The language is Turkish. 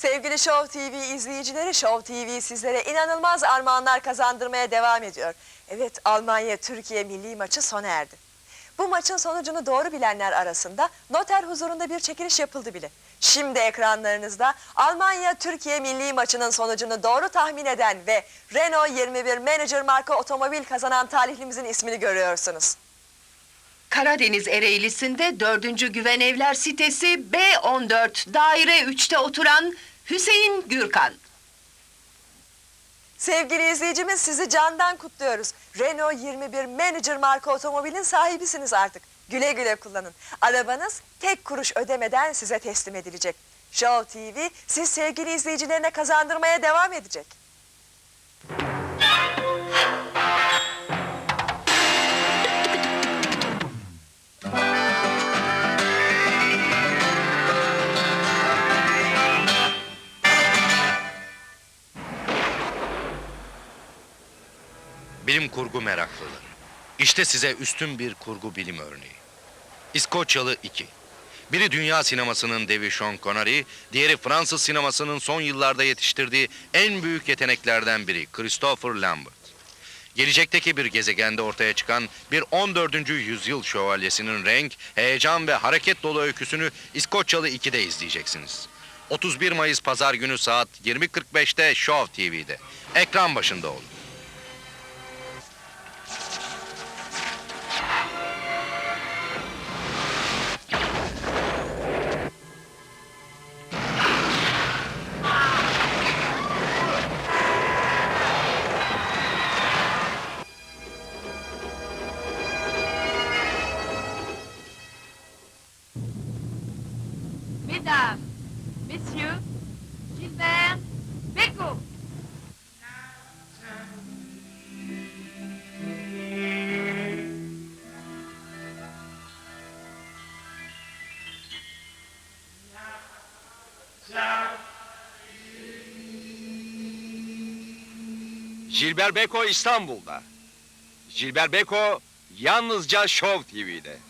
Sevgili Show TV izleyicileri, Show TV sizlere inanılmaz armağanlar kazandırmaya devam ediyor. Evet, Almanya-Türkiye milli maçı sona erdi. Bu maçın sonucunu doğru bilenler arasında noter huzurunda bir çekiliş yapıldı bile. Şimdi ekranlarınızda Almanya-Türkiye milli maçının sonucunu doğru tahmin eden ve Renault 21 Manager marka otomobil kazanan talihlimizin ismini görüyorsunuz. Karadeniz Ereğlisi'nde 4. Güven Evler sitesi B14 daire 3'te oturan Hüseyin Gürkan. Sevgili izleyicimiz sizi candan kutluyoruz. Renault 21 Manager marka otomobilin sahibisiniz artık. Güle güle kullanın. Arabanız tek kuruş ödemeden size teslim edilecek. Show TV siz sevgili izleyicilerine kazandırmaya devam edecek. Bilim kurgu meraklıları. İşte size üstün bir kurgu bilim örneği. İskoçyalı 2. Biri dünya sinemasının devi Sean Connery, diğeri Fransız sinemasının son yıllarda yetiştirdiği en büyük yeteneklerden biri Christopher Lambert. Gelecekteki bir gezegende ortaya çıkan bir 14. yüzyıl şövalyesinin renk, heyecan ve hareket dolu öyküsünü İskoçyalı 2'de izleyeceksiniz. 31 Mayıs Pazar günü saat 20.45'te Show TV'de. Ekran başında olun. Mesdames, Messieurs, Gilbert, Bécaud. Gilbert Beko İstanbul'da. Gilbert Beko yalnızca Show TV'de.